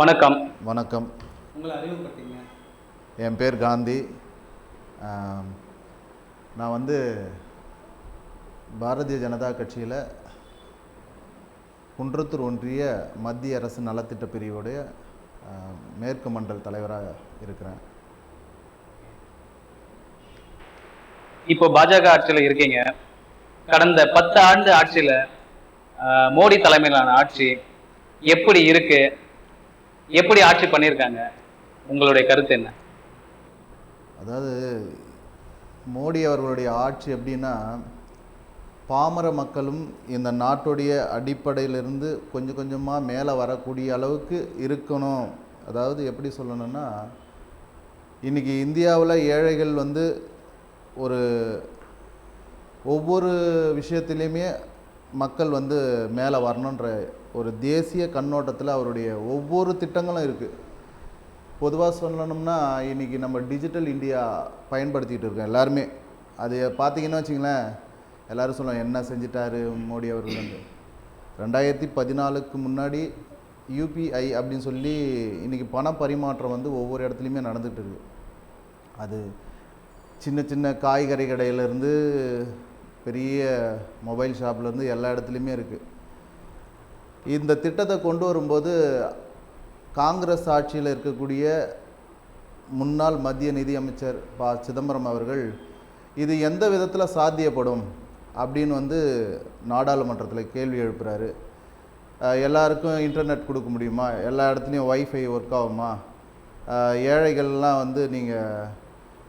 வணக்கம். வணக்கம். உங்களை அறிமுகப்படுத்திங்க என் பேர் காந்தி. நான் வந்து பாரதிய ஜனதா கட்சியில் குன்றத்தூர் ஒன்றிய மத்திய அரசு நலத்திட்ட பிரிவுடைய மேற்கு மண்டல் தலைவராக இருக்கிறேன். இப்போ பாஜக ஆட்சியில் இருக்கீங்க. கடந்த பத்து ஆண்டு ஆட்சியில் மோடி தலைமையிலான ஆட்சி எப்படி இருக்கு? எப்படி ஆட்சி பண்ணியிருக்காங்க? உங்களுடைய கருத்து என்ன? அதாவது மோடி அவர்களுடைய ஆட்சி எப்படின்னா பாமர மக்களும் இந்த நாட்டுடைய அடிப்படையிலிருந்து கொஞ்சம் கொஞ்சமாக மேலே வரக்கூடிய அளவுக்கு இருக்கணும். அதாவது எப்படி சொல்லணும்னா இன்றைக்கி இந்தியாவில் ஏழைகள் வந்து ஒரு ஒவ்வொரு விஷயத்துலேயுமே மக்கள் வந்து மேலே வரணுன்ற ஒரு தேசிய கண்ணோட்டத்தில் அவருடைய ஒவ்வொரு திட்டங்களும் இருக்குது பொதுவாக சொல்லணும்னா இன்றைக்கி நம்ம டிஜிட்டல் இந்தியா பயன்படுத்திகிட்டு இருக்கோம் எல்லாருமே. அது பார்த்தீங்கன்னா வச்சிங்களேன் எல்லாரும் சொல்லுவோம் என்ன செஞ்சிட்டாரு மோடி அவர்கள் வந்து? ரெண்டாயிரத்தி பதினாலுக்கு முன்னாடி யூபிஐ அப்படின்னு சொல்லி இன்றைக்கி பண பரிமாற்றம் வந்து ஒவ்வொரு இடத்துலையுமே நடந்துகிட்டு இருக்குது அது சின்ன சின்ன காய்கறி கடையிலேருந்து பெரிய மொபைல் ஷாப்லேருந்து எல்லா இடத்துலையுமே இருக்குது இந்த திட்டத்தை கொண்டு வரும்போது காங்கிரஸ் ஆட்சியில் இருக்கக்கூடிய முன்னாள் மத்திய நிதியமைச்சர் ப. சிதம்பரம் அவர்கள் இது எந்த விதத்தில் சாத்தியப்படும் அப்படின்னு வந்து நாடாளுமன்றத்தில் கேள்வி எழுப்புறாரு. எல்லாருக்கும் இன்டர்நெட் கொடுக்க முடியுமா? எல்லா இடத்துலையும் ஒய்ஃபை ஒர்க் ஆகுமா? ஏழைகள்லாம் வந்து நீங்கள்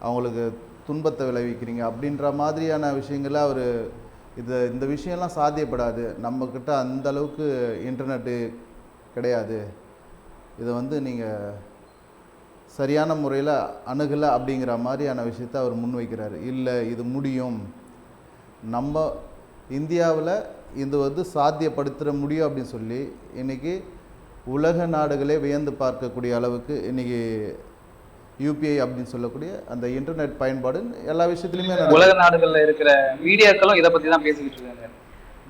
அவங்களுக்கு துன்பத்தை விளைவிக்கிறீங்க அப்படின்ற மாதிரியான விஷயங்களை அவர் இது இந்த விஷயம்லாம் சாத்தியப்படாது. நம்மக்கிட்ட அந்த அளவுக்கு இன்டர்நெட்டு கிடையாது. இதை வந்து நீங்கள் சரியான முறையில் அணுகலை அப்படிங்கிற மாதிரியான விஷயத்தை அவர் முன்வைக்கிறார். இல்லை இது முடியும். நம்ம இந்தியாவில் இது வந்து சாத்தியப்படுத்துகிற முடியும் அப்படின்னு சொல்லி இன்றைக்கி உலக நாடுகளே வியந்து பார்க்கக்கூடிய அளவுக்கு இன்றைக்கி யூபிஐ அப்படின்னு சொல்லக்கூடிய அந்த இன்டர்நெட் பயன்பாடு எல்லா விஷயத்துலையுமே. உலக நாடுகள்ல இருக்கிற மீடியாக்களும் இதை பத்தி தான் பேசிக்கிட்டு இருக்காங்க.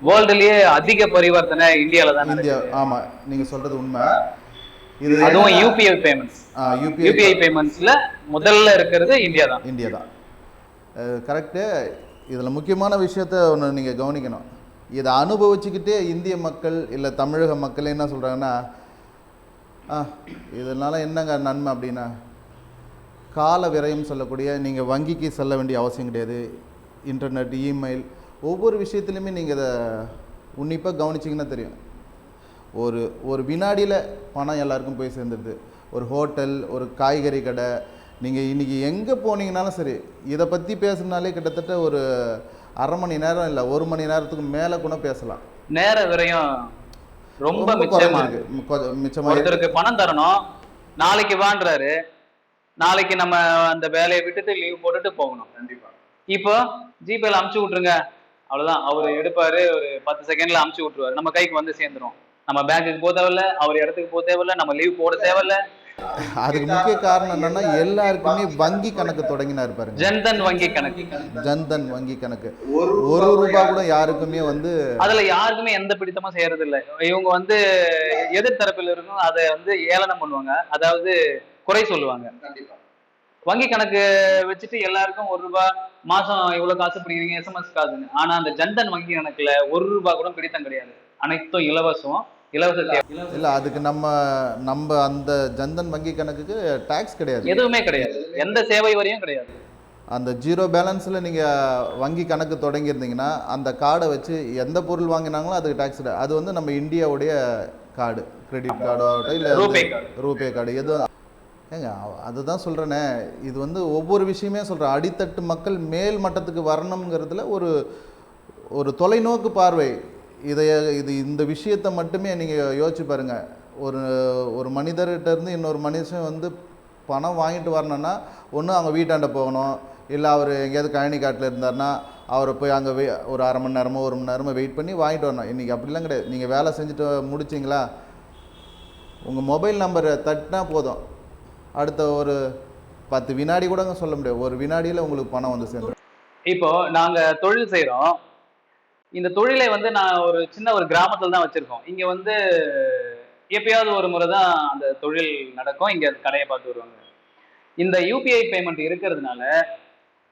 வேர்ல்டுலயே அதிக பரிவர்த்தனை இந்தியால தான் இந்தியா. ஆமாம் நீங்கள் சொல்கிறது உண்மை. இது அதுவும் யூபிஐ பேமெண்ட்ஸ் யூபிஐ பேமெண்ட்ஸ்ல முதல்ல இருக்கிறது இந்தியா தான். இந்தியா தான். கரெக்டு இதில் முக்கியமான விஷயத்த ஒன்று நீங்கள் கவனிக்கணும். இதை அனுபவிச்சுக்கிட்டே இந்திய மக்கள் இல்லை தமிழக மக்கள் என்ன சொல்கிறாங்கன்னா இதனால் என்னங்க நன்மை அப்படின்னா கால விரயம் சொல்லக்கூடிய நீங்கள் வங்கிக்கு செல்ல வேண்டிய அவசியம் கிடையாது. இன்டர்நெட் இமெயில் ஒவ்வொரு விஷயத்துலையுமே நீங்கள் இதை உன்னிப்பாக கவனிச்சிங்கன்னா தெரியும். ஒரு ஒரு வினாடியில் பணம் எல்லாருக்கும் போய் சேர்ந்துடுது ஒரு ஹோட்டல் ஒரு காய்கறி கடை நீங்கள் இன்றைக்கி எங்கே போனீங்கனாலும் சரி இதை பற்றி பேசுனாலே கிட்டத்தட்ட ஒரு அரை மணி நேரம் இல்லை ஒரு மணி நேரத்துக்கு மேலே கூட பேசலாம். நேர விரயம் ரொம்ப மிச்சமா இருக்கு குறைஞ்சிருக்கு. கொ- மிச்சமா இருக்கு. ஒருத்தருக்கு பணம் தரணும் நாளைக்கு வாண்டுறாரு நாளைக்கு நம்ம அந்த வேலையை விட்டுட்டு லீவ் போட்டுட்டு போகணும். கண்டிப்பா. இப்போ ஜிபேல அமுச்சு விட்டுருங்க. அவ்வளவுதான். அவர் எடுப்பாரு ஒரு பத்து செகண்ட்ல அமுச்சு விட்டுருவாரு. நம்ம கைக்கு வந்து சேர்ந்துரும். நம்ம பேங்க்குக்கு போக தேவையில்ல அவர் இடத்துக்கு போக தேவையில்ல நம்ம லீவ் போட தேவையில்ல. அதுக்கு முக்கிய காரணம் என்னன்னா எல்லாருக்குமே வங்கி கணக்கு தொடங்கினார் பாருங்க. ஜன்தன் வங்கி கணக்கு. ஜன்தன் வங்கி கணக்கு. ஒரு ரூபாய் கூட யாருக்குமே வந்து அதுல யாருக்குமே எந்த பிடித்தமும் செய்யறது இல்ல இவங்க வந்து எதிர்த்தரப்பில் இருக்கும் அதை வந்து ஏளனம் பண்ணுவாங்க. அதாவது குறை சொல்லுவாங்க. வங்கி கணக்கு வச்சுட்டு எல்லாருக்கும் ஒரு ரூபாய் மாசம் இவ்வளவு காசு பிடிக்கிறீங்க எஸ்எம்எஸ் காசுன்னு ஆனா அந்த ஜன்தன் வங்கி கணக்குல ஒரு ரூபாய் கூட பிடித்தம் கிடையாது. அனைத்தும் இலவசம். இலவச. இல்லை அதுக்கு நம்ம நம்ம அந்த ஜன்தன் வங்கி கணக்குக்கு டேக்ஸ் கிடையாது. எதுவுமே கிடையாது. எந்த சேவை வரையும் கிடையாது. அந்த ஜீரோ பேலன்ஸில் நீங்கள் வங்கி கணக்கு தொடங்கியிருந்தீங்கன்னா அந்த கார்டை வச்சு எந்த பொருள் வாங்கினாங்களோ அதுக்கு டேக்ஸ் அது வந்து நம்ம இந்தியாவுடைய கார்டு. கிரெடிட் கார்டோ இல்லை ரூபே கார்டு. ரூபே கார்டு. எது ஏங்க அதுதான் சொல்கிறேனே இது வந்து ஒவ்வொரு விஷயமே சொல்கிறேன் அடித்தட்டு மக்கள் மேல் மட்டத்துக்கு வரணுங்கிறதுல ஒரு ஒரு தொலைநோக்கு பார்வை. இதை இது இந்த விஷயத்தை மட்டுமே நீங்கள் யோசிச்சு பாருங்கள் ஒரு ஒரு மனிதர்கிட்ட இருந்து இன்னொரு மனுஷன் வந்து பணம் வாங்கிட்டு வரணும்னா ஒன்று அவங்க வீட்டாண்ட போகணும். இல்லை அவர் எங்கேயாவது கழனி காட்டில் இருந்தாருன்னா அவரை போய் அங்கே வெய் ஒரு அரை மணி நேரமோ ஒரு மணி நேரமோ வெயிட் பண்ணி வாங்கிட்டு வரணும். இன்றைக்கி அப்படிலாம் கிடையாது. நீங்கள் வேலை செஞ்சுட்டு முடிச்சிங்களா? உங்கள் மொபைல் நம்பரை தட்டினா போதும். அடுத்த ஒரு பத்து வினாடி கூட சொல்ல முடியாது. ஒரு வினாடியில் உங்களுக்கு பணம் வந்து சேர்ந்துடும் இப்போ நாங்க தொழில் செய்கிறோம் இந்த தொழிலை வந்து நான் ஒரு சின்ன ஒரு கிராமத்துல தான் வச்சிருக்கோம். இங்க வந்து எப்பயாவது ஒரு முறை தான் அந்த தொழில் நடக்கும். இங்க கடையை பார்த்து வருவாங்க. இந்த யூபிஐ பேமெண்ட் இருக்கிறதுனால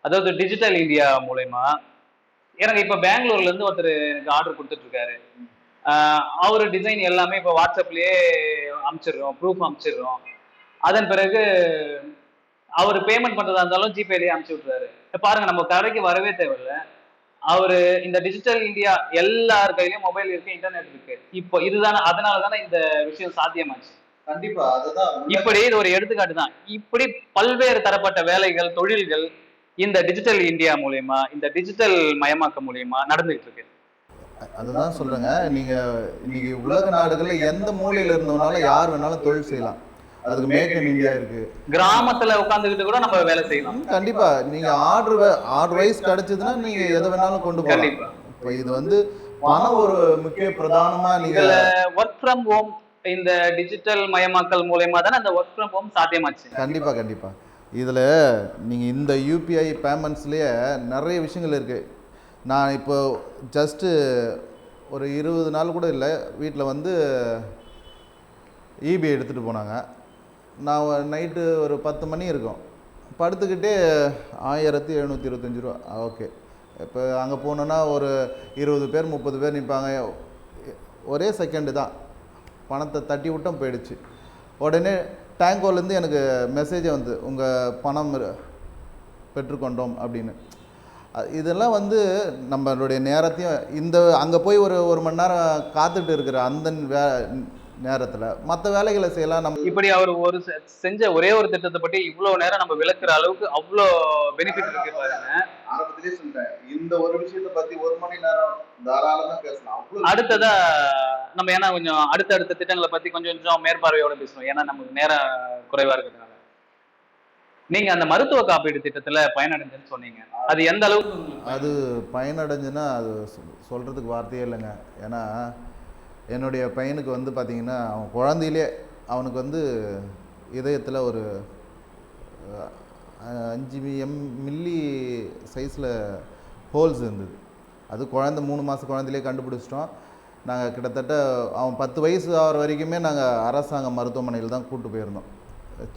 அதாவது டிஜிட்டல் இந்தியா மூலயமா எனக்கு இப்போ பெங்களூர்ல இருந்து ஒருத்தர் எனக்கு ஆர்டர் கொடுத்துட்டு இருக்காரு டிசைன் எல்லாமே இப்போ வாட்ஸ்அப்லயே அனுப்பிச்சிடுறோம் ப்ரூஃப் அமுச்சிடுறோம். அதன் பிறகு அவர் பேமெண்ட் பண்றதா இருந்தாலும் ஜிபேலயே அனுப்பிச்சு விட்டுறாரு. பாருங்க நம்ம கடைக்கு வரவே தேவையில்ல. அவரு இந்த டிஜிட்டல் இந்தியா எல்லார் கையிலயும் மொபைல் இருக்கு இன்டர்நெட் இருக்கு. இப்போ இதுதானே அதனால தானே இந்த விஷயம் சாத்தியமாச்சு. கண்டிப்பா அதுதான் இப்படி இது ஒரு எடுத்துக்காட்டு தான். இப்படி பல்வேறு தரப்பட்ட வேலைகள் தொழில்கள் இந்த டிஜிட்டல் இந்தியா மூலியமா இந்த டிஜிட்டல் மயமாக்கம் மூலியமா நடந்துகிட்டு இருக்கு. அதுதான் சொல்றேங்க. நீங்க இன்னைக்கு உலக நாடுகள்ல எந்த மூலையில இருந்தவனாலும் யார் வேணாலும் தொழில் செய்யலாம். அதுக்கு மேக் இன் இந்தியா இருக்கு. கிராமத்துல உட்கார்ந்துகிட்டு கூட நம்ம வேலை செய்யலாம். கண்டிப்பா. நீங்க ஆர்டர் ஆர்டர் வைஸ் கிடைச்சதுன்னா நீங்க எதை வேணாலும் கொண்டு போகலாம். இப்போ இது வந்து பணம் ஒரு முக்கிய பிரதானமா நீங்க ஒர்க் ஃப்ரம் ஹோம் இந்த டிஜிட்டல் மயமாக்கல் மூலயமா தானே அந்த ஒர்க் ஃப்ரம் ஹோம் சாத்தியமாச்சு. கண்டிப்பா கண்டிப்பா. இதுல நீங்க இந்த யூபிஐ பேமெண்ட்ஸ்லயே நிறைய விஷயங்கள் இருக்கு. நான் இப்போ ஜஸ்ட்டு ஒரு இருபது நாள் கூட இல்லை வீட்டில் வந்து இபி எடுத்துகிட்டு போனாங்க. நான் நைட்டு ஒரு பத்து மணி இருக்கும். படுத்துக்கிட்டே ஆயிரத்தி எழுநூற்றி இருபத்தஞ்சி ரூபா. ஓகே இப்போ அங்கே போனோன்னா ஒரு இருபது பேர் முப்பது பேர் நிற்பாங்க ஒரே செகண்டு தான். பணத்தை தட்டி விட்டும் போயிடுச்சு. உடனே டேங்கோலேருந்து எனக்கு மெசேஜ் வந்து உங்கள் பணம் பெற்றுக்கொண்டோம் அப்படின்னு. இதெல்லாம் வந்து நம்மளுடைய நேரத்தையும் இந்த அங்கே போய் ஒரு ஒரு மணி நேரம் காத்துட்டு இருக்கிற அந்த வே நேரத்தில். மற்ற வேலைகளை செய்யலாம். நம்ம இப்படி அவர் ஒரு செ- செஞ்ச ஒரே ஒரு திட்டத்தை பற்றி இவ்வளவு நேரம் நம்ம விளக்குற அளவுக்கு அவ்வளோ பெனிஃபிட் இருக்கு பாருங்க. ஆரம்பத்திலே சொல்லிட்டேன் இந்த ஒரு விஷயத்தை பற்றி ஒரு மணி நேரம் தாராளமாக பேசலாம். அடுத்ததா நம்ம ஏன்னா கொஞ்சம் அடுத்தடுத்த திட்டங்களை பத்தி கொஞ்சம் கொஞ்சம் மேற்பார்வையோட பேசணும் ஏன்னா நமக்கு நேரம் குறைவா இருக்கிறதுனால. நீங்க அந்த மருத்துவ காப்பீடு திட்டத்துல பயனடைஞ்சேன்னு சொன்னீங்க. அது எந்த அளவுக்கு அது பயனடைஞ்சுன்னா அது சொல்றதுக்கு வார்த்தையே இல்லைங்க. ஏன்னா என்னுடைய பையனுக்கு வந்து பார்த்திங்கன்னா அவன் குழந்தையிலே அவனுக்கு வந்து இதயத்தில் ஒரு அஞ்சு எம் மில்லி சைஸில் ஹோல்ஸ் இருந்தது. அது குழந்த மூணு மாத குழந்தையிலே கண்டுபிடிச்சிட்டோம். நாங்கள் கிட்டத்தட்ட அவன் பத்து வயசு ஆகிற வரைக்குமே நாங்கள் அரசாங்க மருத்துவமனையில் தான் கூட்டு போயிருந்தோம்.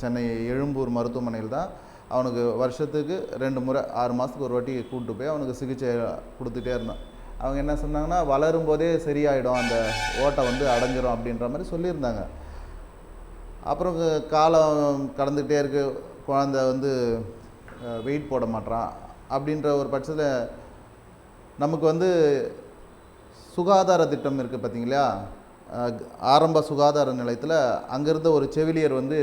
சென்னை எழும்பூர் மருத்துவமனையில் தான். அவனுக்கு வருஷத்துக்கு ரெண்டு முறை ஆறு மாதத்துக்கு ஒரு வாட்டி கூப்பிட்டு போய் அவனுக்கு சிகிச்சை கொடுத்துட்டே இருந்தோம் அவங்க என்ன சொன்னாங்கன்னா வளரும் போதே சரியாயிடும். அந்த ஓட்டை வந்து அடைஞ்சிரும். அப்படின்ற மாதிரி சொல்லியிருந்தாங்க. அப்புறம் காலம் கடந்துக்கிட்டே இருக்கு. குழந்த வந்து வெயிட் போட மாட்டேறான் அப்படின்ற ஒரு பட்சத்தில் நமக்கு வந்து சுகாதார திட்டம் இருக்குது பார்த்தீங்களா ஆரம்ப சுகாதார நிலையத்தில் அங்கேருந்த ஒரு செவிலியர் வந்து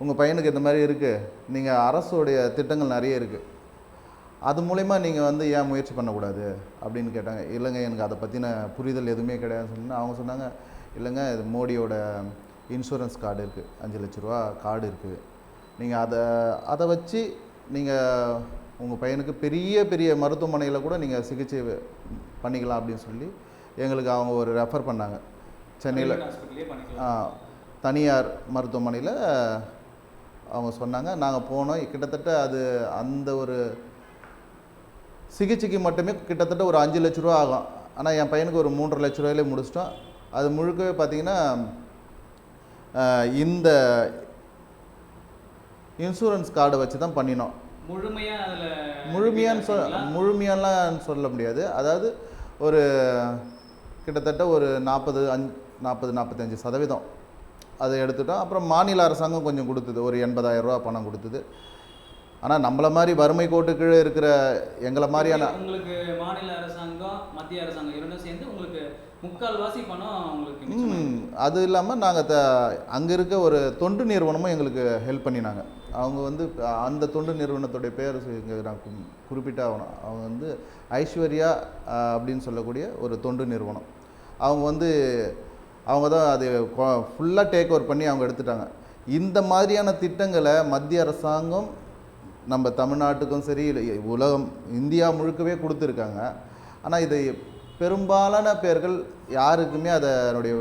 உங்கள் பையனுக்கு இந்த மாதிரி இருக்குது நீங்கள் அரசுடைய திட்டங்கள் நிறைய இருக்குது அது மூலயமா நீங்கள் வந்து ஏன் முயற்சி பண்ணக்கூடாது அப்படின்னு கேட்டாங்க. இல்லைங்க எனக்கு அதை பற்றின புரிதல் எதுவுமே கிடையாதுன்னு சொன்னா அவங்க சொன்னாங்க இல்லைங்க இது மோடியோட இன்சூரன்ஸ் கார்டு இருக்குது அஞ்சு லட்ச ரூபா கார்டு இருக்குது நீங்கள் அதை அதை வச்சு நீங்கள் உங்கள் பையனுக்கு பெரிய பெரிய மருத்துவமனையில் கூட நீங்கள் சிகிச்சை பண்ணிக்கலாம் அப்படின்னு சொல்லி எங்களுக்கு அவங்க ஒரு ரெஃபர் பண்ணாங்க. சென்னையில் தனியார் மருத்துவமனையில் அவங்க சொன்னாங்க நாங்கள் போனோம் கிட்டத்தட்ட அது அந்த ஒரு சிகிச்சைக்கு மட்டுமே கிட்டத்தட்ட ஒரு அஞ்சு லட்ச ரூபா ஆகும். ஆனால் என் பையனுக்கு ஒரு மூன்றரை லட்ச ரூபாயிலே முடிச்சிட்டோம். அது முழுக்கவே பார்த்தீங்கன்னா இந்த இன்சூரன்ஸ் கார்டை வச்சு தான் பண்ணினோம். முழுமையா அதுல முழுமையான்னு சொல் முழுமையாலாம் சொல்ல முடியாது. அதாவது ஒரு கிட்டத்தட்ட ஒரு நாற்பது அஞ் நாற்பது நாற்பத்தஞ்சு சதவீதம். அதை எடுத்துட்டோம். அப்புறம் மாநில அரசாங்கம் கொஞ்சம் கொடுத்தது. ஒரு எண்பதாயிரம் ரூபா பணம் கொடுத்தது. ஆனால் நம்மள மாதிரி வறுமை கோட்டு கீழே இருக்கிற எங்களை மாதிரியான உங்களுக்கு மாநில அரசாங்கம் மத்திய அரசாங்கம் இரண்டும் சேர்ந்து உங்களுக்கு முக்கால்வாசி பணம் உங்களுக்கு. அது இல்லாமல் நாங்கள் த அங்கே இருக்க ஒரு தொண்டு நிறுவனமும் எங்களுக்கு ஹெல்ப் பண்ணினாங்க. அவங்க வந்து அந்த தொண்டு நிறுவனத்துடைய பேர் இங்கே நான் குறிப்பிட்டே ஆகணும். அவங்க வந்து ஐஸ்வர்யா அப்படின்னு சொல்லக்கூடிய ஒரு தொண்டு நிறுவனம். அவங்க வந்து அவங்க தான் அது ஃபுல்லாக டேக் ஓவர் பண்ணி அவங்க எடுத்துட்டாங்க. இந்த மாதிரியான திட்டங்களை மத்திய அரசாங்கம் நம்ம தமிழ்நாட்டுக்கும் சரி இல்லை உலகம் இந்தியா முழுக்கவே கொடுத்துருக்காங்க. ஆனால் இதை பெரும்பாலான பேர்கள் யாருக்குமே அதனுடைய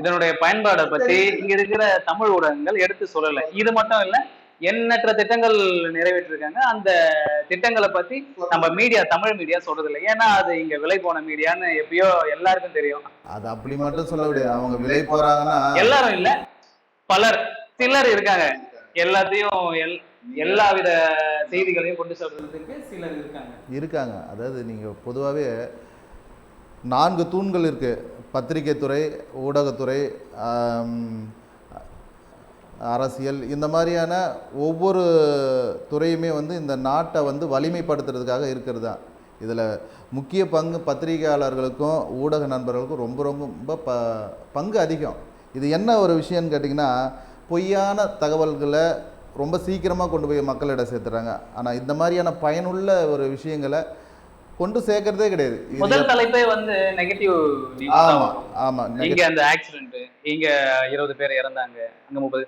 இதனுடைய பயன்பாடை பத்தி இங்க இருக்கிற தமிழ் ஊடகங்கள் எடுத்து சொல்லல. இது மட்டும் இல்ல எண்ணற்ற திட்டங்கள் நிறைவேற்றிருக்காங்க. அந்த திட்டங்களை பத்தி நம்ம மீடியா தமிழ் மீடியா சொல்றது இல்லை ஏன்னா அது இங்க விலை போன மீடியான்னு எப்பயோ எல்லாருக்கும் தெரியும். அது அப்படி மட்டும் சொல்ல முடியாது. அவங்க விலை போறாங்கன்னா எல்லாரும் இல்ல பலர் சிலர் இருக்காங்க. எல்லாத்தையும் எல் எல்லா வித செய்திகளையும் கொண்டு சொல்றதுக்கு சிலர் இருக்காங்க. இருக்காங்க. அதாவது நீங்கள் பொதுவாகவே நான்கு தூண்கள் இருக்குது பத்திரிகை துறை ஊடகத்துறை அரசியல் இந்த மாதிரியான ஒவ்வொரு துறையுமே வந்து இந்த நாட்டை வந்து வலிமைப்படுத்துறதுக்காக இருக்கிறது தான். இதில் முக்கிய பங்கு பத்திரிகையாளர்களுக்கும் ஊடக நண்பர்களுக்கும் ரொம்ப ரொம்ப ப பங்கு அதிகம். இது என்ன ஒரு விஷயம்னு கேட்டிங்கன்னா பொய்யான தகவல்களை ரொம்ப சீக்கிரமாக கொண்டு போய் மக்களிடம் சேர்த்துறாங்க. ஆனால் இந்த மாதிரியான பயனுள்ள ஒரு விஷயங்களை கொண்டு சேர்க்கறதே கிடையாது. முதல் தலைப்பே வந்து நெகட்டிவ் ஆமாம் ஆமாம் இங்க அந்த ஆக்சிடென்ட் இங்க இருபது பேர் இறந்தாங்க அங்க முப்பது.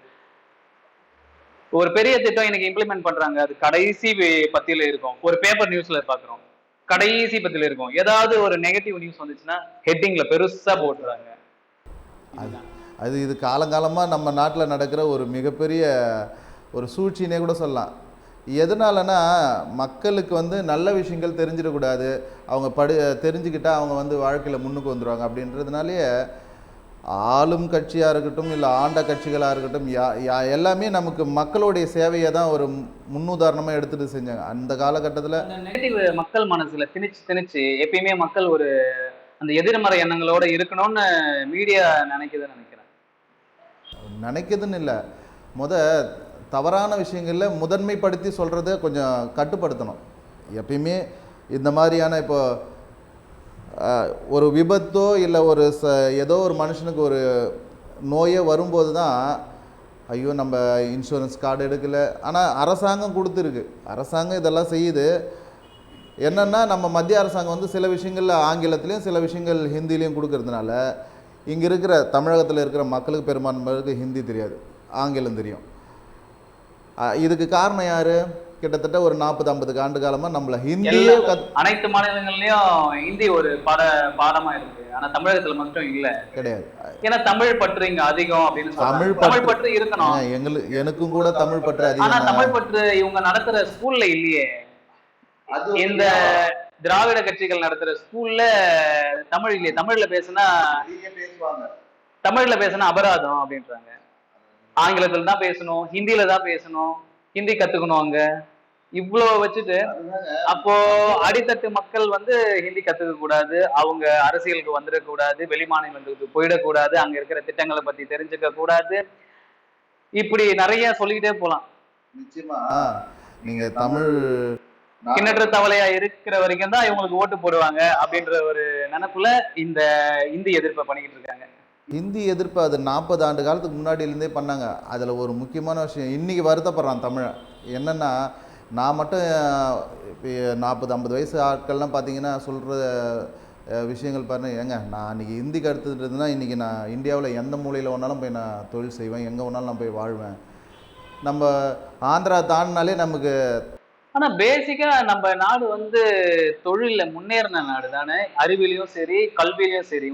ஒரு பெரிய திட்டம் இன்னைக்கு இம்ப்ளிமெண்ட் பண்றாங்க. அது கடைசி பத்தியில இருக்கும். ஒரு பேப்பர் நியூஸ்ல பாக்குறோம். கடைசி பத்தியில இருக்கும். ஏதாவது ஒரு நெகட்டிவ் நியூஸ் வந்துச்சுன்னா ஹெட்டிங்ல பெருசா போட்டுறாங்க. அது இது காலங்காலமாக நம்ம நாட்டில் நடக்கிற ஒரு மிகப்பெரிய ஒரு சூழ்ச்சினே கூட சொல்லலாம். எதனாலனா மக்களுக்கு வந்து நல்ல விஷயங்கள் தெரிஞ்சிடக்கூடாது. அவங்க படு தெரிஞ்சுக்கிட்டா அவங்க வந்து வாழ்க்கையில் முன்னுக்கு வந்துடுவாங்க அப்படின்றதுனாலேயே ஆளும் கட்சியாக இருக்கட்டும் இல்லை ஆண்ட கட்சிகளாக இருக்கட்டும் யா யா எல்லாமே நமக்கு மக்களுடைய சேவையை தான் ஒரு முன்னுதாரணமாக எடுத்துகிட்டு செஞ்சாங்க. அந்த காலகட்டத்தில் நெகட்டிவ் மக்கள் மனசுல திணிச்சு திணிச்சு எப்பயுமே மக்கள் ஒரு அந்த எதிர்மறை எண்ணங்களோட இருக்கணும்னு மீடியா நினைக்குதுன்னு நினைக்கிறேன். நினைக்கிறதுன்னு இல்லை. முத தவறான விஷயங்களில் முதன்மைப்படுத்தி சொல்கிறத கொஞ்சம் கட்டுப்படுத்தணும். எப்பயுமே இந்த மாதிரியான இப்போ ஒரு விபத்தோ இல்லை ஒரு ச ஏதோ ஒரு மனுஷனுக்கு ஒரு நோயே வரும்போது தான் ஐயோ நம்ம இன்சூரன்ஸ் கார்டு எடுக்கலை. ஆனால் அரசாங்கம் கொடுத்துருக்கு. அரசாங்கம் இதெல்லாம் செய்யுது. என்னென்னா நம்ம மத்திய அரசாங்கம் வந்து சில விஷயங்களில் ஆங்கிலத்திலையும் சில விஷயங்கள் ஹிந்திலையும் கொடுக்கறதுனால இங்கே இருக்கிற தமிழகத்தில் இருக்கிற மக்களுக்கு பெரும்பான்மைக்கு ஹிந்தி தெரியாது. ஆங்கிலம் தெரியும். இதுக்கு காரணம் யார்? கிட்டத்தட்ட ஒரு நாற்பது ஐம்பது ஆண்டு காலமாக நம்மளை ஹிந்தியே அனைத்து மாநிலங்கள்லயும் ஹிந்தி ஒரு பாட பாடமா இருக்கு. ஆனா தமிழகத்துல மட்டும் இல்ல. கிடையாது. ஏன்னா தமிழ் பற்று இங்க அதிகம் அப்படின்னு தமிழ் தமிழ் பற்று- இருக்கணும். எங்களுக்கு எனக்கும் கூட தமிழ் பற்று ஆனா அதிகம் தான். தமிழ் பற்று இவங்க நடத்துற ஸ்கூல்ல இல்லையே. இந்த திராவிட கட்சிகள் நடத்துற ஸ்கூல்ல தமிழ் இல்லையே. தமிழ்ல பேசுனா தமிழ்ல பேசுனா அபராதம் அப்படின்றாங்க. ஆங்கிலத்துல தான் பேசணும் ஹிந்தில தான் பேசணும் ஹிந்தி கத்துக்கணும் அங்க. இவ்வளவு வச்சுட்டு அப்போ அடித்தட்டு மக்கள் வந்து ஹிந்தி கத்துக்க கூடாது அவங்க அரசியலுக்கு வந்துடக் கூடாது வெளி மாநிலங்களுக்கு போயிடக்கூடாது அங்க இருக்கிற திட்டங்களை பத்தி தெரிஞ்சுக்க கூடாது. இப்படி நிறைய சொல்லிக்கிட்டே போலாம். ஆ, நீங்க தமிழ் கிணற்று தவளையா இருக்கிற வரைக்கும் தான் இவங்களுக்கு ஓட்டு போடுவாங்க அப்படின்ற ஒரு நினைப்புல இந்த இந்தி எதிர்ப்பை பண்ணிக்கிட்டு இருக்காங்க. ஹிந்தி எதிர்ப்பு அது நாற்பது ஆண்டு காலத்துக்கு முன்னாடியிலேருந்தே பண்ணாங்க. அதில் ஒரு முக்கியமான விஷயம் இன்றைக்கி வருத்தப்படுறான் தமிழை. என்னென்னா நான் மட்டும் இப்போ நாற்பது ஐம்பது வயசு ஆட்கள்லாம் பார்த்தீங்கன்னா சொல்கிற விஷயங்கள் பாருங்கள் ஏங்க நான் அன்றைக்கி ஹிந்தி கற்றுட்டுருந்தா இன்றைக்கி நான் இந்தியாவில் எந்த மூலையில் வேணாலும் போய் நான் தொழில் செய்வேன். எங்கே வேணாலும் நான் போய் வாழ்வேன். நம்ம ஆந்திரா தாண்டினாலே நமக்கு ஆனா பேசிக்கா நம்ம நாடு வந்து தொழில முன்னேறின நாடு தானே. அறிவியலையும் சரி கல்வியிலையும் சரி.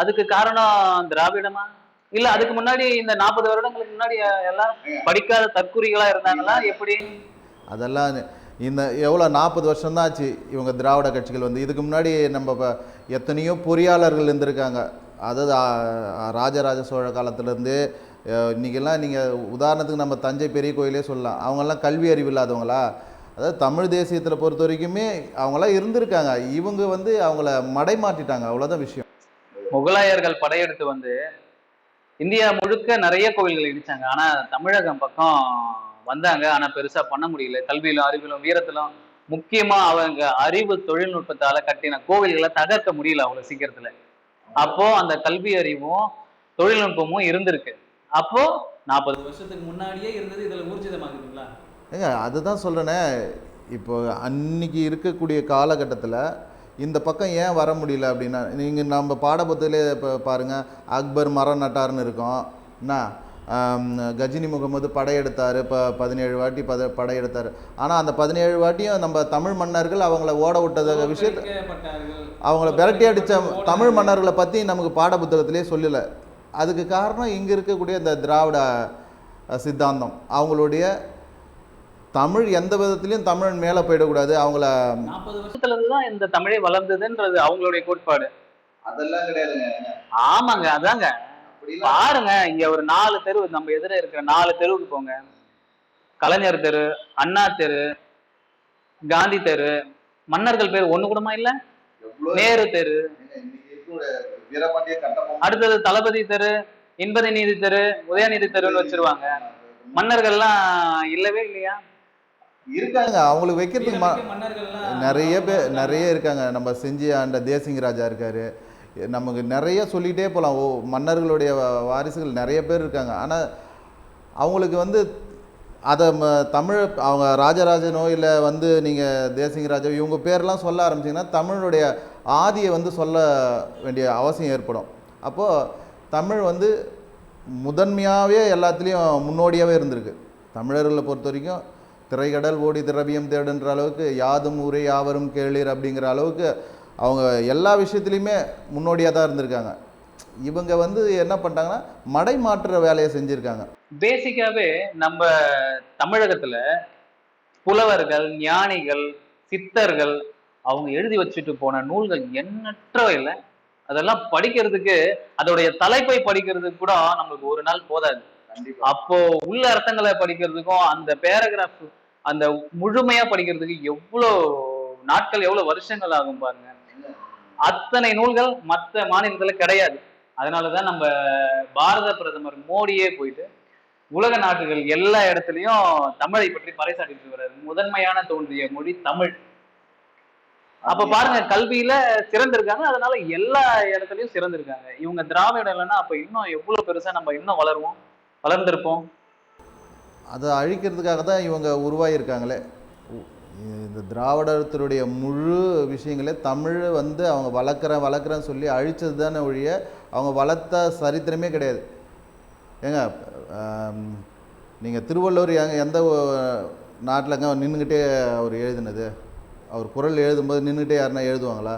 அதுக்கு காரணம் திராவிடமா? இல்ல அதுக்கு முன்னாடி இந்த நாற்பது வருடங்களுக்கு முன்னாடி எல்லாம் படிக்காத தற்குறிகளா இருந்தாங்களா? எப்படி? அதெல்லாம் இந்த எவ்வளோ நாற்பது வருஷம்தான் ஆச்சு இவங்க திராவிட கட்சிகள் வந்து. இதுக்கு முன்னாடி நம்ம இப்போ எத்தனையோ பொறியாளர்கள் இருந்திருக்காங்க. அதாவது ராஜராஜ சோழ காலத்துலேருந்து இன்றைக்கெல்லாம் நீங்கள் உதாரணத்துக்கு நம்ம தஞ்சை பெரிய கோயிலே சொல்லலாம். அவங்கெல்லாம் கல்வி அறிவு இல்லாதவங்களா? அதாவது தமிழ் தேசியத்தில் பொறுத்த வரைக்குமே அவங்களாம் இருந்திருக்காங்க. இவங்க வந்து அவங்கள மடைமாட்டிட்டாங்க அவ்வளோதான் விஷயம். முகலாயர்கள் படையெடுத்து வந்து இந்தியா முழுக்க நிறைய கோவில்கள் இடிச்சாங்க. ஆனால் தமிழகம் பக்கம் வந்தாங்க. ஆனால் பெருசாக பண்ண முடியல. கல்வியிலும் அறிவிலும் வீரத்திலும் முக்கியமாக அவங்க அறிவு தொழில்நுட்பத்தால் கட்டின கோவில்களை தகர்க்க முடியல அவ்வளோ சீக்கிரத்தில். அப்போ அந்த கல்வி அறிவும் தொழில்நுட்பமும் இருந்திருக்கு. அப்போ நாற்பது வருஷத்துக்கு முன்னாடியே இருந்தது இதுல ஊர்ஜிதமாகுதுங்களா? ஏங்க அதுதான் சொல்கிறேனே இப்போ அன்னைக்கு இருக்கக்கூடிய காலகட்டத்தில் இந்த பக்கம் ஏன் வர முடியல அப்படின்னா நீங்கள் நம்ம பாடப்புத்தகத்திலே இப்போ பாருங்கள் அக்பர் மரம் நட்டார்னு இருக்கோம். என்ன? கஜினி முகமது படையெடுத்தார் இப்போ பதினேழு வாட்டி பத படையெடுத்தார். ஆனால் அந்த பதினேழு வாட்டியும் நம்ம தமிழ் மன்னர்கள் அவங்கள ஓட விட்டத விஷயத்த. அவங்கள விரட்டி அடித்த தமிழ் மன்னர்களை பற்றி நமக்கு பாடப்புத்தகத்திலே சொல்லலை. அதுக்கு காரணம் இங்கே இருக்கக்கூடிய இந்த திராவிட சித்தாந்தம். அவங்களுடைய தமிழ் எந்த விதத்துலையும் தமிழன் மேலே போயிடக்கூடாது. அவங்கள நாற்பது வருஷத்துல இருந்து தான் இந்த தமிழே வளர்ந்ததுன்றது அவங்களுடைய கோட்பாடு. அதெல்லாம் கிடையாதுங்க. ஆமாங்க அதாங்க. பாருங்க இங்க ஒரு நாலு தெரு நம்ம எதிர இருக்கிற நாலு தெருவுக்கு போங்க. கலைஞர் தெரு அண்ணா தெரு காந்தி தெரு மன்னர்கள் பேர் ஒண்ணு கூடமா இல்ல? நேரு தெரு. அடுத்தது தளபதி தெரு இன்பதி நீதி தெரு உதயநிதி தெருன்னு வச்சிருவாங்க. மன்னர்கள்லாம் இல்லவே இல்லையா? இருக்காங்க. அவங்களுக்கு வைக்கிறதுக்கு நிறைய பேர் நிறைய இருக்காங்க. நம்ம செஞ்சி ஆண்ட தேசிங்க ராஜா இருக்காரு. நமக்கு நிறைய சொல்லிகிட்டே போகலாம் ஓ மன்னர்களுடைய வாரிசுகள் நிறைய பேர் இருக்காங்க. ஆனால் அவங்களுக்கு வந்து அதை ம- தமிழ் அவங்க ராஜராஜனோ இல்லை வந்து நீங்கள் தேசிங்க ராஜா இவங்க பேர்லாம் சொல்ல ஆரம்பிச்சிங்கன்னா தமிழுடைய ஆதியை வந்து சொல்ல வேண்டிய அவசியம் ஏற்படும். அப்போது தமிழ் வந்து முதன்மையாகவே எல்லாத்துலேயும் முன்னோடியாகவே இருந்திருக்கு. தமிழர்களை பொறுத்த வரைக்கும் திரைக்கடல் ஓடி திரவியம் தேடுன்ற அளவுக்கு யாதும் ஊரே யாவரும் கேளீர் அப்படிங்கிற அளவுக்கு அவங்க எல்லா விஷயத்துலையுமே முன்னோடியாக தான் இருந்திருக்காங்க. இவங்க வந்து என்ன பண்ணிட்டாங்கன்னா மடை மாற்றுற வேலையை செஞ்சுருக்காங்க. பேசிக்காவே நம்ம தமிழகத்துல புலவர்கள் ஞானிகள் சித்தர்கள் அவங்க எழுதி வச்சுட்டு போன நூல்கள் எண்ணற்றவை இல்லை அதெல்லாம் படிக்கிறதுக்கு அதோடைய தலைப்பை படிக்கிறதுக்கு கூட நம்மளுக்கு ஒரு நாள் போதாது. அப்போ உள்ள அர்த்தங்களை படிக்கிறதுக்கும் அந்த பேராகிராஃப் அந்த முழுமையா படிக்கிறதுக்கு எவ்வளோ நாட்கள் எவ்வளவு வருஷங்கள் ஆகும் பாருங்க. அத்தனை நூல்கள் மற்ற மாநிலத்துல கிடையாது. அதனாலதான் நம்ம பாரத பிரதமர் மோடியே போயிட்டு உலக நாடுகள் எல்லா இடத்துலயும் தமிழை பற்றி பறைசாட்டிட்டு வர்றாரு முதன்மையான தோன்றிய மொழி தமிழ். அப்ப பாருங்க கல்வியில சிறந்திருக்காங்க. அதனால எல்லா இடத்துலயும் சிறந்திருக்காங்க. இவங்க திராவிடம் இல்லைன்னா அப்ப இன்னும் எவ்வளவு பெருசா நம்ம இன்னும் வளருவோம் வளர்ந்திருப்போம். அதை அழிக்கிறதுக்காக தான் இவங்க உருவாகியிருக்காங்களே. இந்த திராவிடத்தினுடைய முழு விஷயங்களே தமிழ் வந்து அவங்க வளர்க்குறேன் வளர்க்குறேன்னு சொல்லி அழிச்சது தானே ஒழிய அவங்க வளர்த்த சரித்திரமே கிடையாது. ஏங்க நீங்கள் திருவள்ளுவர் எங்க எந்த நாட்டிலங்க நின்றுக்கிட்டே அவர் எழுதினது? அவர் குரல் எழுதும்போது நின்றுக்கிட்டே யாருன்னா எழுதுவாங்களா?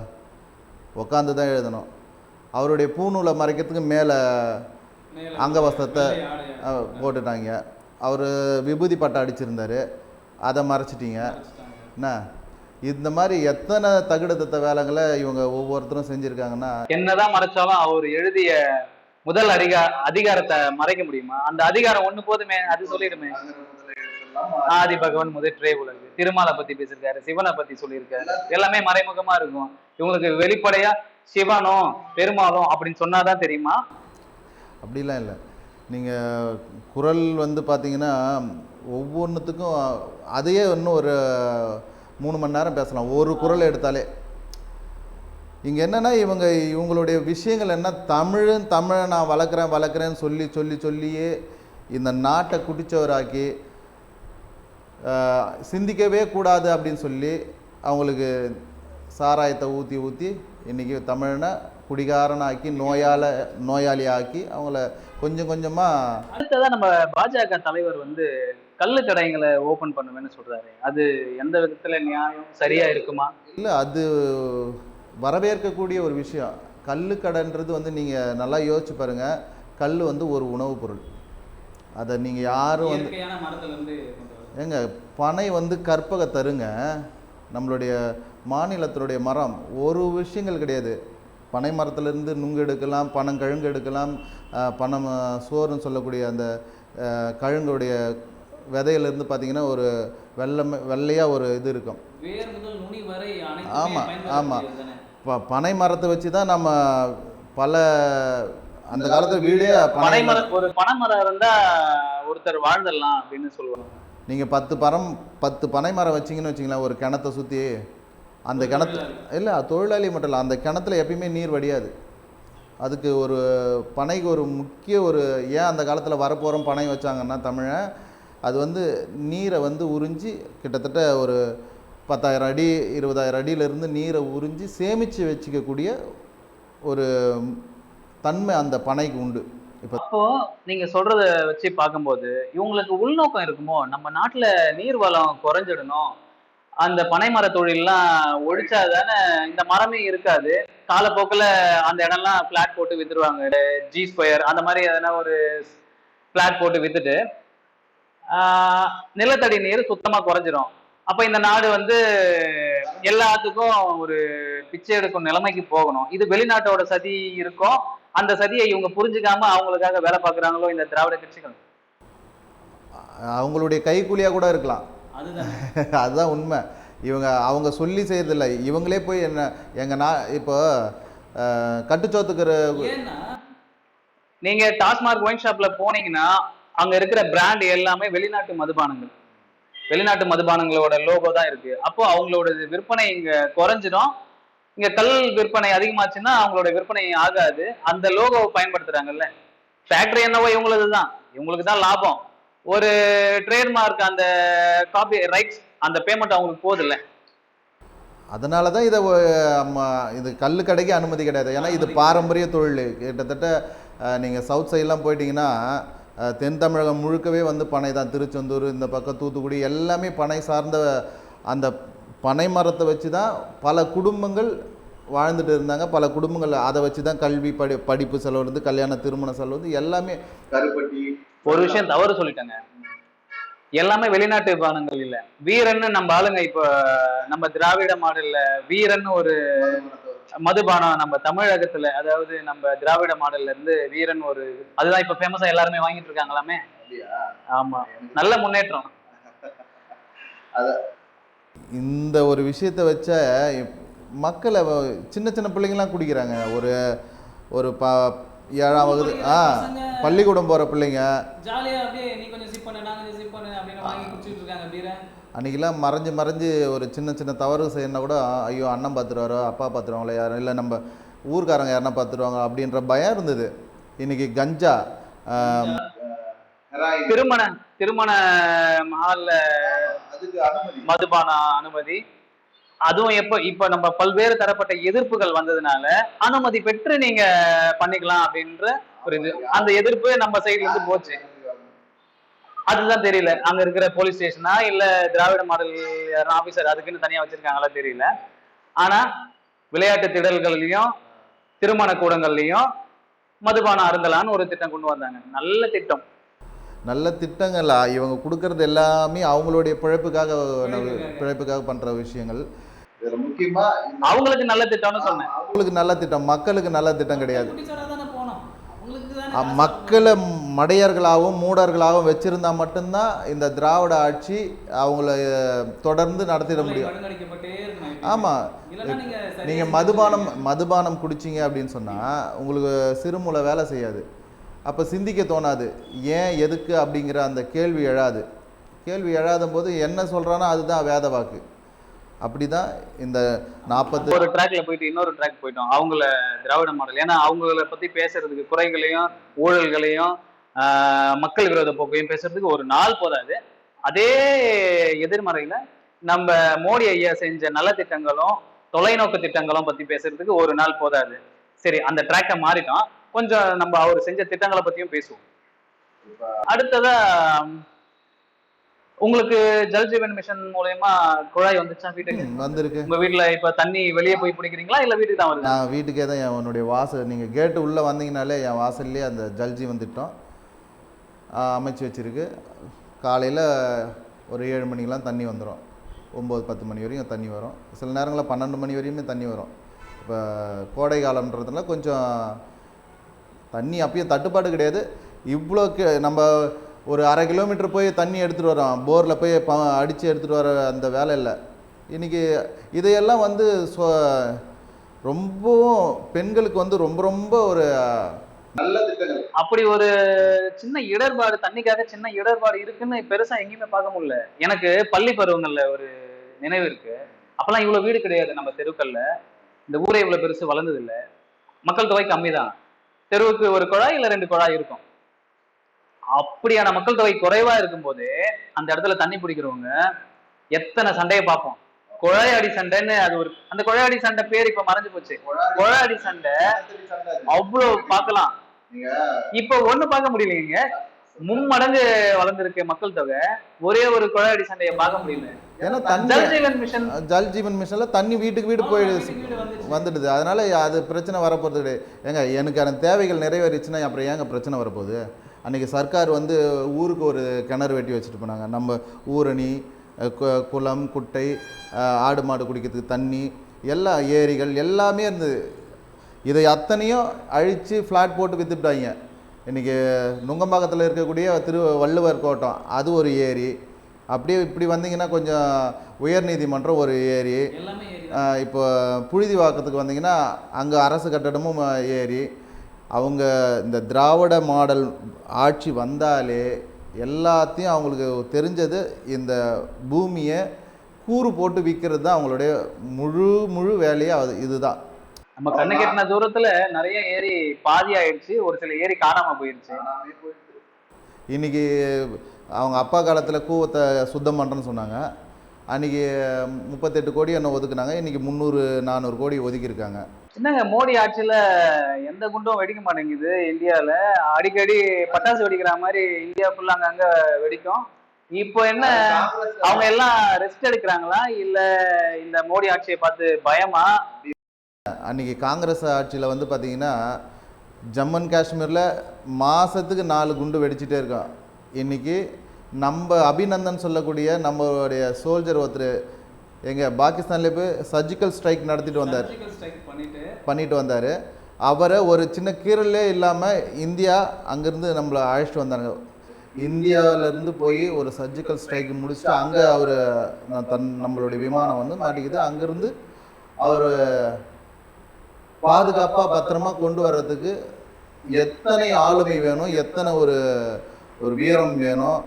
உட்காந்து தான் எழுதணும். அவருடைய பூநூலை மறைக்கிறதுக்கு மேலே அஹ், போட்டுட்டாங்க. அவர் விபூதி பட்டம் அடிச்சிருந்தாரு. அதை மறைச்சிட்டீங்க. என்ன? இந்த மாதிரி எத்தனை தகுடு தத்த வேலைகளை இவங்க ஒவ்வொருத்தரும் செஞ்சுருக்காங்கன்னா என்னதான் மறைச்சாலும் அவர் எழுதிய முதல் அதிகா அதிகாரத்தை மறைக்க முடியுமா? அந்த அதிகாரம் ஒண்ணு போதுமே அது சொல்லிடுமே. ஆதி பகவான் முதற்றே உலகு. திருமாலை பத்தி பேசியிருக்காரு சிவனை பத்தி சொல்லியிருக்காரு. எல்லாமே மறைமுகமா இருக்கும். இவங்களுக்கு வெளிப்படையா சிவனும் பெருமாளும் அப்படின்னு சொன்னாதான் தெரியுமா? அப்படிலாம் இல்லை. நீங்கள் குரல் வந்து பார்த்தீங்கன்னா ஒவ்வொன்றுத்துக்கும் அதையே இன்னும் ஒரு மூணு மணி நேரம் பேசலாம். ஒரு குரல் எடுத்தாலே. இங்கே என்னென்னா இவங்க இவங்களுடைய விஷயங்கள் என்ன? தமிழ் தமிழை நான் வளர்க்குறேன் வளர்க்குறேன்னு சொல்லி சொல்லி சொல்லியே இந்த நாட்டை குடித்தவராக்கி சிந்திக்கவே கூடாது அப்படின்னு சொல்லி அவங்களுக்கு சாராயத்தை ஊற்றி ஊற்றி இன்றைக்கி தமிழனை குடிகாரனாக்கி நோயால நோயாளி ஆக்கி அவங்கள கொஞ்சம் கொஞ்சமாக அடுத்ததா நம்ம பாஜக தலைவர் வந்து கள்ளு கடைங்களை ஓபன் பண்ணுவேன்னு சொல்றாரு. அது எந்த விதத்துல நியாயம்? சரியா இருக்குமா? இல்லை அது வரவேற்கக்கூடிய ஒரு விஷயம். கல்லுக்கடைன்றது வந்து நீங்கள் நல்லா யோசிச்சு பாருங்கள் கல் வந்து ஒரு உணவுப் பொருள். அதை நீங்கள் யாரும் வந்து இயற்கையான மரத்துல இருந்து கொண்டு வரும் ஏங்க பனை வந்து கற்பக தருங்க. நம்மளுடைய மாநிலத்தினுடைய மரம் ஒரு விஷயங்கள் கிடையாது. பனை மரத்துலேருந்து நுங்கு எடுக்கலாம் பனம் கழுங்கு எடுக்கலாம் அஹ், பனம் சோறுன்னு சொல்லக்கூடிய அந்த அஹ், கழுங்குடைய விதையிலேருந்து பார்த்தீங்கன்னா ஒரு வெள்ளை வெள்ளையாக ஒரு இது இருக்கும். வேர் முதல் நுனி வரை ஆமா, அனைத்துமே ஆமா. பயன்படுத்தக்கூடியது தானே? ப பனை மரத்தை வச்சு தான் நம்ம பல அந்த காலத்தில் வீடே பனை பனைமரம் ஒரு பனைமரம் இருந்தா ஒருத்தர் வாழ்ந்துடலாம் அப்படின்னு சொல்லுவாங்க. நீங்கள் பத்து பரம் பத்து பனை மரம் வச்சிங்கன்னு வச்சிங்களேன் ஒரு கிணத்தை சுற்றி அந்த கிணத்து இல்லை தொழிலாளி மட்டும் இல்லை அந்த கிணத்துல எப்பயுமே நீர் வடியாது. அதுக்கு ஒரு பனைக்கு ஒரு முக்கிய ஒரு ஏன் அந்த காலத்தில் வரப்போகிறோம் பனை வச்சாங்கன்னா தமிழை அது வந்து நீரை வந்து உறிஞ்சி கிட்டத்தட்ட ஒரு பத்தாயிரம் அடி இருபதாயிரம் அடியிலேருந்து நீரை உறிஞ்சி சேமித்து வச்சுக்கக்கூடிய ஒரு தன்மை அந்த பனைக்கு உண்டு. இப்போ அப்போ நீங்க சொல்றத வச்சு பார்க்கும்போது இவங்களுக்கு உள்நோக்கம் இருக்குமோ? நம்ம நாட்டுல நீர் வளம் குறைஞ்சிடணும். அந்த பனை மர தொழில்லாம் ஒழிச்சாதானே இந்த மரமே இருக்காது. காலப்போக்கில் அந்த இடம்லாம் ஃபிளாட் போட்டு வித்துருவாங்க. ஜி ஸ்கொயர் அந்த மாதிரி எதனா ஒரு ஃபிளாட் போட்டு வித்துட்டு நிலத்தடி நீர் சுத்தமாக குறைஞ்சிரும். அப்போ இந்த நாடு வந்து எல்லாத்துக்கும் ஒரு பிச்சை எடுக்கும் நிலைமைக்கு போகணும். இது வெளிநாட்டோட சதி இருக்கும். அந்த சதியை இவங்க புரிஞ்சுக்காம அவங்களுக்காக வேலை பார்க்குறாங்களோ இந்த திராவிட கட்சிகள்? அவங்களுடைய கைக்கூலியாக கூட இருக்கலாம். அதுதான். அதுதான் உண்மை. இவங்க அவங்க சொல்லி செய்யறதில்ல. இவங்களே போய் என்ன எங்கள் நான் இப்போ கட்டுச்சோத்துக்கிற ஏன்னா நீங்க டாஸ்மாக் ஒயின் ஷாப்ல போனீங்கன்னா அங்க இருக்கிற பிராண்ட் எல்லாமே வெளிநாட்டு மதுபானங்கள். வெளிநாட்டு மதுபானங்களோட லோகோ தான் இருக்கு. அப்போ அவங்களோட விற்பனை இங்க குறைஞ்சிடும். இங்க கல் விற்பனை அதிகமாச்சுன்னா அவங்களோட விற்பனை ஆகாது. அந்த லோகோவை பயன்படுத்துறாங்கல்ல. ஃபேக்டரி என்னவோ இவங்களது தான் இவங்களுக்கு தான் லாபம். ஒரு ட்ரேட்மார்க் அந்த காப்பி ரைட்ஸ் அந்த பேமெண்ட் அவங்களுக்கு போகுதுல்ல. அதனால தான் இதை இது கல் கடைக்கு அனுமதி கிடையாது. ஏன்னா இது பாரம்பரிய தொழில். கிட்டத்தட்ட நீங்கள் சவுத் சைட்லாம் போயிட்டீங்கன்னா தென் தமிழகம் முழுக்கவே வந்து பனை தான். திருச்செந்தூர் இந்த பக்கம் தூத்துக்குடி எல்லாமே பனை சார்ந்த அந்த பனை மரத்தை வச்சு தான் பல குடும்பங்கள் வாழ்ந்துட்டு இருந்தாங்க. பல குடும்பங்கள் அதை வச்சு தான் கல்வி படி படிப்பு செலவு இருந்து கல்யாண திருமண செலவு இருந்து எல்லாமே கருப்பட்டி ஒரு விஷயம் தவறு சொல்லிட்டேங்க எல்லாமே வெளிநாட்டு பானங்கள் இல்ல. வீரன்னு நம்ம ஆளுங்க இப்ப நம்ம திராவிட மாடல்ல வீரன்னு ஒரு மதுபானம் நம்ம தமிழகத்துல அதாவது நம்ம திராவிட மாடல்ல இருந்து வீரன் ஒரு அதுதான் இப்ப ஃபேமஸா எல்லாருமே வாங்கிட்டு இருக்காங்களாமே? ஆமா. நல்ல முன்னேற்றம். இந்த ஒரு விஷயத்தை வச்ச மக்களை சின்ன சின்ன பிள்ளைங்களாம் குடிக்கிறாங்க. ஒரு ஒரு ப ஏழாம் வகுது ஆ பள்ளிக்கூடம் போகிற பிள்ளைங்க. ஜாலியா அப்படியே நீ கொஞ்சம் சிப் பண்ணு நான் கொஞ்சம் சிப் பண்ணு அப்படின்னு வாங்கி குடிச்சிட்டு இருக்காங்க பீரை அன்றைக்கெல்லாம் மறைஞ்சு மறைஞ்சு ஒரு சின்ன சின்ன தவறு செய்யணும்னா கூட ஐயோ அண்ணன் பார்த்துருவாரோ அப்பா பார்த்துருவாங்களோ யாரும் இல்லை நம்ம ஊர்க்காரங்க யாருன்னா பார்த்துருவாங்க அப்படின்ற பயம் இருந்தது. இன்னைக்கு கஞ்சா திருமண திருமண மஹால்ல மதுபான அனுமதி. அதுவும் எப்ப இப்ப நம்ம பல்வேறு தரப்பட்ட எதிர்ப்புகள் வந்ததுனால அனுமதி பெற்று நீங்க பண்ணிக்கலாம் அப்படின்ற ஒரு இது. அந்த எதிர்ப்பு நம்ம சைடுல இருந்து போச்சு. அதுதான் தெரியல. அங்க இருக்கிற போலீஸ் ஸ்டேஷனா இல்ல திராவிட மாடல் ஆபீசர் அதுக்குன்னு தனியா வச்சிருக்காங்களா தெரியல. ஆனா விளையாட்டு திடல்கள்லயும் திருமண கூடங்கள்லயும் மதுபானம் அருந்தலான்னு ஒரு திட்டம் கொண்டு வந்தாங்க. நல்ல திட்டம். நல்ல திட்டங்களா இவங்க கொடுக்கறது எல்லாமே அவங்களுடைய பிழைப்புக்காக பிழைப்புக்காக. பிழைப்புக்காக பண்ணுற விஷயங்கள். அவங்களுக்கு நல்ல திட்டம்னு சொன்னேன். அவங்களுக்கு நல்ல திட்டம் மக்களுக்கு நல்ல திட்டம் கிடையாது. மக்களை மடையர்களாகவும் மூடர்களாகவும் வச்சிருந்தா மட்டும்தான் இந்த திராவிட ஆட்சி அவங்கள தொடர்ந்து நடத்திட. முடியும். ஆமாம் நீங்கள் மதுபானம் மதுபானம் குடிச்சிங்க அப்படின்னு சொன்னால் உங்களுக்கு சிறுமூளை வேலை செய்யாது. அப்போ சிந்திக்க தோணாது. ஏன் எதுக்கு அப்படிங்கிற அந்த கேள்வி எழாது. கேள்வி எழாத போது என்ன சொல்கிறானோ அதுதான் வேத வாக்கு. அப்படி தான் இந்த நாற்பது ஒரு ட்ராக்ல போயிட்டு இன்னொரு ட்ராக் போயிட்டோம். அவங்கள திராவிட மாடல். ஏன்னா அவங்கள பத்தி பேசுறதுக்கு குறைகளையும் ஊழல்களையும் மக்கள் விரோத போக்கையும் பேசுறதுக்கு ஒரு நாள் போதாது. அதே எதிர்மறையில நம்ம மோடி ஐயா செஞ்ச நல திட்டங்களும் தொலைநோக்கு திட்டங்களும் பத்தி பேசுறதுக்கு ஒரு நாள் போதாது. சரி அந்த ட்ராக்கை மாறிட்டோம். கொஞ்சம் நம்ம அவர் செஞ்ச திட்டங்களை பத்தியும் பேசுவோம். அடுத்ததா உங்களுக்கு ஜல் ஜீவன் மிஷன் மூலயமா குழாய் வந்துச்சா? வீட்டுக்கு? வந்திருக்கு. உங்க வீட்ல இப்ப தண்ணி வெளியே போய் பிடிக்கிறீங்களா? இல்ல வீட்டுக்கு தான் வருதா? நான் வீட்டுக்கே தான் என் உன்னுடைய வாசல் நீங்கள் கேட்டு உள்ளே வந்தீங்கனாலே என் வாசல்லே அந்த ஜல்ஜீவன் திட்டம் ஆ, அமைச்சு வச்சிருக்கு. காலையில் ஒரு ஏழு மணிக்கெலாம் தண்ணி வந்துடும் ஒம்பது பத்து மணி வரையும் தண்ணி வரும். சில நேரங்களில் பன்னெண்டு மணி வரையுமே தண்ணி வரும். இப்போ கோடை காலம்ன்றதுனால கொஞ்சம் தண்ணி அப்பயும் தட்டுப்பாடு கிடையாது. இவ்வளோ கி- நம்ம ஒரு அரை கிலோமீட்டர் போய் தண்ணி எடுத்துகிட்டு வரோம் போரில் போய் ப அடித்து எடுத்துகிட்டு வர அந்த வேலை இல்லை. இன்றைக்கி இதையெல்லாம் வந்து சொ ரொம்பவும் பெண்களுக்கு வந்து ரொம்ப ரொம்ப ஒரு அப்படி ஒரு சின்ன இடர்பாடு தண்ணிக்காக சின்ன இடர்பாடு இருக்குன்னு பெருசா எங்கேயுமே பார்க்க முடியல. எனக்கு பள்ளி பருவங்கள்ல ஒரு நினைவு இருக்கு. அப்பெல்லாம் இவ்வளவு வீடு கிடையாது நம்ம தெருக்கள்ல. இந்த ஊரே இவ்வளவு பெருசு வளர்ந்தது இல்லை மக்கள் தொகை கம்மி தான் தெருவுக்கு ஒரு குழாய் இல்ல ரெண்டு குழாய் இருக்கும். அப்படியான மக்கள் தொகை குறைவா இருக்கும்போது அந்த இடத்துல தண்ணி பிடிக்கிறவங்க எத்தனை சண்டையை பார்ப்போம்? குழாயடி சண்டைன்னு அது ஒரு அந்த குழாயடி சண்டை பேர் இப்ப மறைஞ்சு போச்சு. குழாயடி சண்டை அவ்வளவு பார்க்கலாம். இப்ப ஒண்ணு பார்க்க முடியலைங்க மும்மடங்கு வளர்ந்திருக்கு மக்கள் தொகை ஒரே ஒரு குழாயடி சண்டையை பார்க்க முடியல. ஏன்னா தண்ணி ஜல் ஜீவன் மிஷன் ஜல் ஜீவன் மிஷனில் தண்ணி வீட்டுக்கு வீடு வந்துருச்சு. வந்துடுது. அதனால அது பிரச்சனை வரப்போகிறது கிடையாது. ஏங்க எனக்கான தேவைகள் நிறைவேறிச்சுன்னா அப்புறம் ஏங்க பிரச்சனை வரப்போகுது? அன்றைக்கி சர்க்கார் வந்து ஊருக்கு ஒரு கிணறு வெட்டி வச்சுட்டு போனாங்க. நம்ம ஊரணி குளம் குட்டை ஆடு மாடு குடிக்கிறதுக்கு தண்ணி எல்லா ஏரிகள் எல்லாமே இருந்தது. இதை அத்தனையும் அழித்து ஃப்ளாட் போட்டு விற்றுட்டாங்க இன்றைக்கி நுங்கம்பாக்கத்தில் இருக்கக்கூடிய திரு வள்ளுவர் கோட்டம் அது ஒரு ஏரி. அப்படியே இப்படி வந்தீங்கன்னா கொஞ்சம் உயர்நீதிமன்றம் ஒரு ஏரி. இப்போ புழுதிவாக்கத்துக்கு வந்தீங்கன்னா அங்கே அரசு கட்டடமும் ஏரி. அவங்க இந்த திராவிட மாடல் ஆட்சி வந்தாலே எல்லாத்தையும் அவங்களுக்கு தெரிஞ்சது இந்த பூமியை கூறு போட்டு விற்கிறது தான் அவங்களுடைய முழு முழு வேலையே அது இதுதான். நம்ம கண்ணு கெட்டின தூரத்துல நிறைய ஏரி பாதி ஆயிடுச்சு ஒரு சில ஏரி காணாம போயிருச்சு. இன்னைக்கு அவங்க அப்பா காலத்தில் கூவத்தை சுத்தம் பண்ணுறேன்னு சொன்னாங்க. அன்றைக்கி முப்பத்தெட்டு கோடி என்ன ஒதுக்குனாங்க. இன்றைக்கி முந்நூறு நானூறு கோடி ஒதுக்கியிருக்காங்க. என்னங்க மோடி ஆட்சியில எந்த குண்டும் வெடிக்க மாட்டேங்குது இந்தியாவில் அடிக்கடி பட்டாசு வெடிக்கிற மாதிரி இந்தியா ஃபுல்லா அங்கங்க வெடிக்கும். இப்போ என்ன அவங்க எல்லாம் ரெஸ்ட் எடுக்கிறாங்களா? இல்ல இந்த மோடி ஆட்சியை பார்த்து பயமா? அன்றைக்கி காங்கிரஸ் ஆட்சியில் வந்து பார்த்தீங்கன்னா ஜம்மு அண்ட் காஷ்மீரில் மாதத்துக்கு நாலு குண்டு வெடிச்சிட்டே இருக்கோம் இன்றைக்கி நம்ம அபிநந்தன் சொல்லக்கூடிய நம்மளுடைய சோல்ஜர் ஒருத்தர் எங்கள் பாகிஸ்தான்லேயே போய் சர்ஜிக்கல் ஸ்ட்ரைக் நடத்திட்டு வந்தார். சர்ஜிக்கல் ஸ்ட்ரைக் பண்ணிட்டு. பண்ணிட்டு வந்தார். அவரை ஒரு சின்ன கீரலே இல்லாமல் இந்தியா அங்கேருந்து நம்மளை அழைச்சிட்டு வந்தாங்க. இந்தியாவிலேருந்து போய் ஒரு சர்ஜிக்கல் ஸ்ட்ரைக் முடிச்சுட்டு அங்கே அவர் தன் நம்மளுடைய விமானம் வந்து மாட்டிக்குது. அங்கேருந்து அவர் பாதுகாப்பாக பத்திரமா கொண்டு வர்றதுக்கு எத்தனை ஆளுமை வேணும் எத்தனை ஒரு ஒரு வீரம் வேணும்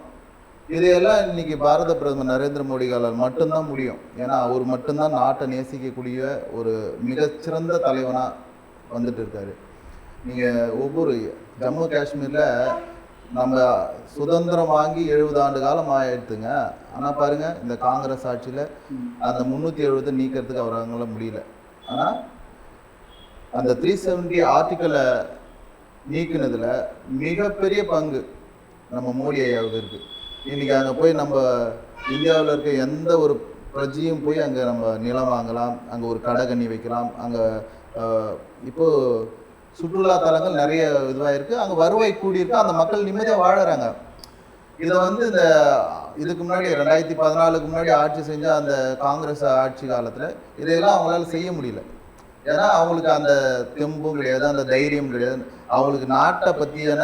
இதையெல்லாம் இன்னைக்கு பாரத பிரதமர் நரேந்திர மோடிகளால் மட்டும்தான் முடியும். ஏன்னா அவர் மட்டும்தான் நாட்டை நேசிக்கக்கூடிய ஒரு மிகச்சிறந்த தலைவனாக வந்துட்டு இருக்காரு. நீங்கள் ஒவ்வொரு ஜம்மு காஷ்மீரில் நம்ம சுதந்திரம் வாங்கி எழுபது ஆண்டு காலம் ஆயிடுத்துங்க. ஆனால் பாருங்க இந்த காங்கிரஸ் ஆட்சியில் அந்த முந்நூற்றி எழுபதை நீக்கிறதுக்கு அவரால முடியல. ஆனால் அந்த த்ரீ செவன்டி ஆர்டிக்கலை நீக்கினதில் மிகப்பெரிய பங்கு நம்ம மோடி ஐயாவுக்கு இருக்குது இன்றைக்கி அங்கே போய் நம்ம இந்தியாவில் இருக்க எந்த ஒரு பிரஜையும் போய் அங்கே நம்ம நிலம் வாங்கலாம் அங்கே ஒரு கடை கண்ணி வைக்கலாம் அங்கே இப்போது சுற்றுலா தலங்கள் நிறைய இதுவாக இருக்குது அங்கே வருவாய் கூடியிருக்கு. அந்த மக்கள் நிம்மதியாக வாழறாங்க. இதை வந்து இந்த இதுக்கு முன்னாடி ரெண்டாயிரத்தி பதினாலுக்கு முன்னாடி ஆட்சி செஞ்ச அந்த காங்கிரஸ் ஆட்சி காலத்தில் இதையெல்லாம் அவங்களால செய்ய முடியல. ஏன்னா அவங்களுக்கு அந்த தெம்பும் கிடையாது அந்த தைரியம் கிடையாது. அவங்களுக்கு நாட்டை பற்றியான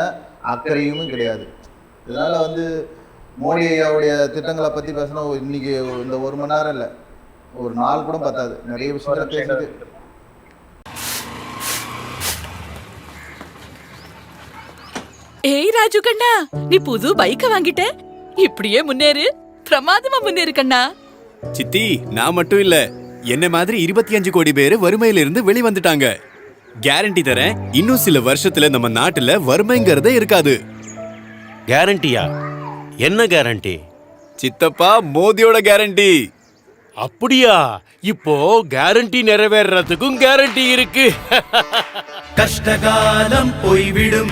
அக்கறையும் கிடையாது. இதனால் வந்து மோடி ஐயாவுடைய திட்டங்களை பற்றி பேசினா இன்னைக்கு இந்த ஒரு மணி நேரம் இல்லை. ஒரு நாள் கூட பத்தாது. நிறைய விஷயங்களை பேசிட்டு. ஏய் ராஜு கண்ணா நீ புது பைக்க வாங்கிட்ட? இப்படியே முன்னேறு. பிரமாதமா முன்னேறு கண்ணா. சித்தி நான் மட்டும் இல்ல. என்ன மாதிரி இருபத்தி அஞ்சு கோடி பேர் வறுமையில இருந்து வெளிவந்துட்டாங்க. கேரண்டி தரேன். இன்னும் சில வருஷத்துல நம்ம நாட்டுல வறுமைங்கிறதே இருக்காது. கேரண்டியா என்ன கேரண்டி சித்தப்பா மோதியோட கேரண்டி அப்படியா? இப்போ கேரண்டி நிறைவேறதுக்கும் கேரண்டி இருக்கு. கஷ்டகாலம் போய்விடும்.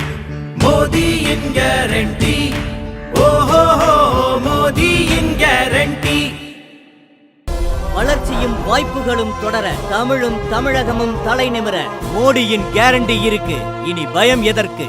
மோதியின் கேரண்டி ஓஹோ மோதியின் கேரண்டி வளர்ச்சியும் வாய்ப்புகளும் தொடர தமிழும் தமிழகமும் தலைநிமிர மோடியின் கேரண்டி இருக்கு. இனி பயம் எதற்கு?